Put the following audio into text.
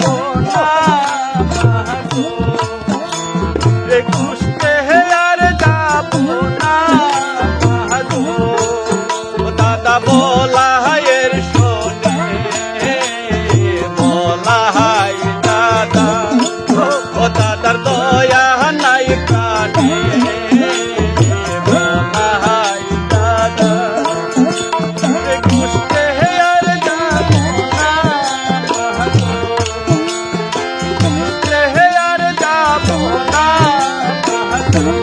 পাবো না Oh, you.